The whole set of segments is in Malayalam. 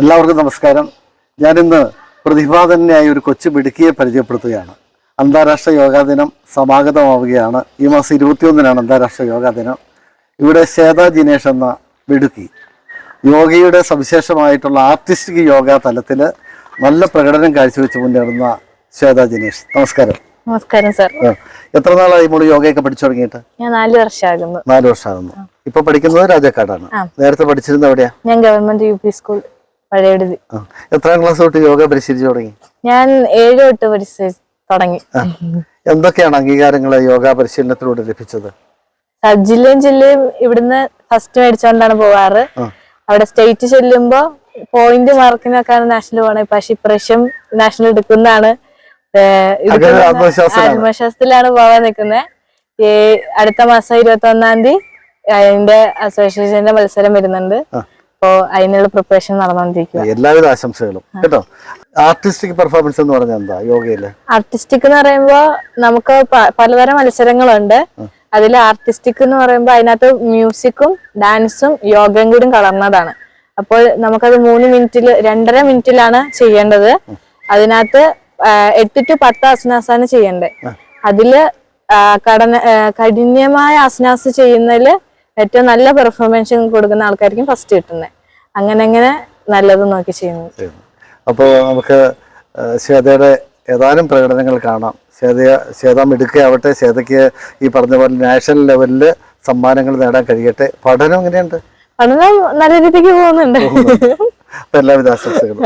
എല്ലാവർക്കും നമസ്കാരം. ഞാനിന്ന് പ്രതിഭാതന്യായ ഒരു കൊച്ചു മിടുക്കിയെ പരിചയപ്പെടുത്തുകയാണ്. അന്താരാഷ്ട്ര യോഗാ ദിനം സമാഗതമാവുകയാണ്. ഈ മാസം ഇരുപത്തിയൊന്നിനാണ് അന്താരാഷ്ട്ര യോഗാ ദിനം. ഇവിടെ ശ്വേത ജിനേഷ് എന്ന മിടുക്കി യോഗയുടെ സവിശേഷമായിട്ടുള്ള ആർട്ടിസ്റ്റിക് യോഗ തലത്തിൽ നല്ല പ്രകടനം കാഴ്ചവെച്ച് മുന്നേറുന്ന ശ്വേത ജിനേഷ്. നമസ്കാരം. നമസ്കാരം സാർ. എത്ര നാളായി മോൾ യോഗയൊക്കെ പഠിച്ചു തുടങ്ങിയിട്ട്? ഞാൻ നാല് വർഷമാകുന്നു നാല് വർഷമാകുന്നു ഇപ്പൊ പഠിക്കുന്നത് രാജാക്കാടാണ്. നേരത്തെ പഠിച്ചിരുന്നത് എവിടെയാ? ഞാൻ ഗവൺമെന്റ് യു പി സ്കൂൾ പഴയടുതി. ആ. എത്രാം ക്ലാസ് തൊട്ട് യോഗ പരിശീലിച്ചു തുടങ്ങി? ഞാൻ ഏഴ് തൊട്ട് പരിശീലിച്ച് തുടങ്ങി. എന്തൊക്കെയാണ് അംഗീകാരങ്ങൾ യോഗ പരിശീലനത്തിലൂടെ ലഭിച്ചത്? സബ് ജില്ലയും ജില്ലയും ഇവിടുന്ന് ഫസ്റ്റ് മേടിച്ചോണ്ടാണ് പോവാറ്. അവിടെ സ്റ്റേറ്റ് ചെല്ലുമ്പോ പോയിന്റ് മാർക്കിനൊക്കെയാണ് നാഷണൽ പോണത് പക്ഷെ ഇപ്രാവശ്യം നാഷണൽ എടുക്കുന്നതാണ്. ആത്മവിശ്വാസത്തിലാണ്. പോവാൻ നിൽക്കുന്നത്. ഈ അടുത്ത മാസം ഇരുപത്തി ഒന്നാം തീയതി അതിന്റെ അസോസിയേഷന്റെ മത്സരം വരുന്നുണ്ട്. അപ്പോ അതിനുള്ള പ്രിപ്പറേഷൻ നടന്നുകൊണ്ടിരിക്കുക എല്ലാവിധ ആശംസകളും. കേട്ടോ? ആർട്ടിസ്റ്റിക് പെർഫോമൻസ് എന്ന് പറഞ്ഞാൽ എന്താ യോഗയിൽ? ആർട്ടിസ്റ്റിക് എന്ന് പറയുമ്പോ നമുക്ക് പ- പലതരം മത്സരങ്ങളുണ്ട്. അതിൽ ആർട്ടിസ്റ്റിക് എന്ന് പറയുമ്പോൾ അതിനകത്ത് മ്യൂസിക്കും ഡാൻസും യോഗയും കൂടി കലർന്നതാണ്. അപ്പോൾ നമുക്കത് മൂന്ന് മിനിറ്റിൽ രണ്ടര മിനിറ്റിലാണ് ചെയ്യേണ്ടത്. അതിനകത്ത് ആ, എട്ട് ടു പത്ത് ആസനാസാണ് ചെയ്യേണ്ടത്. അതിൽ ആ, കടന ആ, കഠിനമായ ആസനാസ് ചെയ്യുന്നതിൽ ഏറ്റവും നല്ല പെർഫോമൻസ് കൊടുക്കുന്ന ആൾക്കാർക്കും ഫസ്റ്റ് കിട്ടുന്നത് അങ്ങനെ അങ്ങനെ നല്ലത് നോക്കി ചെയ്യുന്നു. അപ്പോൾ നമുക്ക് ശ്വേതയുടെ ഏതാനും പ്രകടനങ്ങൾ കാണാം. ശ്വേത ശ്വേത മിടുക്കയാവട്ടെ ശ്വേതയ്ക്ക് ഈ പറഞ്ഞ പോലെ നാഷണൽ ലെവലിൽ സമ്മാനങ്ങൾ നേടാൻ കഴിയട്ടെ. പഠനം എങ്ങനെയുണ്ട്? പഠനം നല്ല രീതിക്ക് പോകുന്നുണ്ട്. എല്ലാവിധ ആശംസകളും.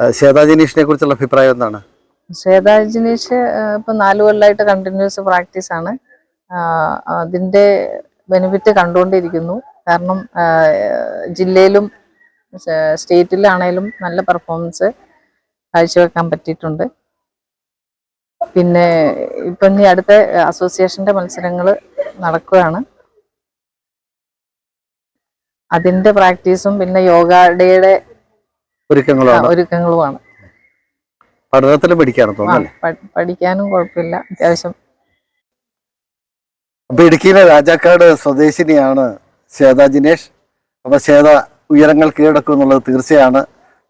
ശ്വേത ജിനീഷിനെ കുറിച്ചുള്ള അഭിപ്രായം എന്താണ്? ശ്വേതാജിനീഷ് ഇപ്പൊ നാലു കൊല്ലമായിട്ട് കണ്ടിന്യൂസ് പ്രാക്ടീസ് ആണ്. അതിന്റെ ബെനിഫിറ്റ് കണ്ടുകൊണ്ടിരിക്കുന്നു. കാരണം ജില്ലയിലും സ്റ്റ- സ്റ്റേറ്റിലാണേലും നല്ല പെർഫോമൻസ് കാഴ്ചവെക്കാൻ പറ്റിയിട്ടുണ്ട്. പിന്നെ ഇപ്പൊ ഇനി അടുത്ത അസോസിയേഷന്റെ മത്സരങ്ങൾ നടക്കുകയാണ്. അതിന്റെ പ്രാക്ടീസും പിന്നെ യോഗ ഡേയുടെ ഒരുക്കങ്ങളാണ് ഒരുക്കങ്ങളുമാണ് പഠനത്തിൽ പഠിക്കാണ് ആ, പഠിക്കാനും കുഴപ്പമില്ല അത്യാവശ്യം. അപ്പൊ ഇടുക്കിയിലെ രാജാക്കാട് സ്വദേശിനിയാണ് ശ്വേത ജിനേഷ്. അപ്പൊ ശ്വേത ഉയരങ്ങൾ കീഴടക്കും എന്നുള്ളത് തീർച്ചയാണ്.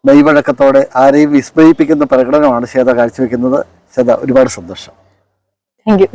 മെയ്വഴക്കത്തോടെ ആരെയും വിസ്മയിപ്പിക്കുന്ന പ്രകടനമാണ് ശ്വേത കാഴ്ചവെക്കുന്നത്. ശ്വേത ഒരുപാട് സന്തോഷം. Thank you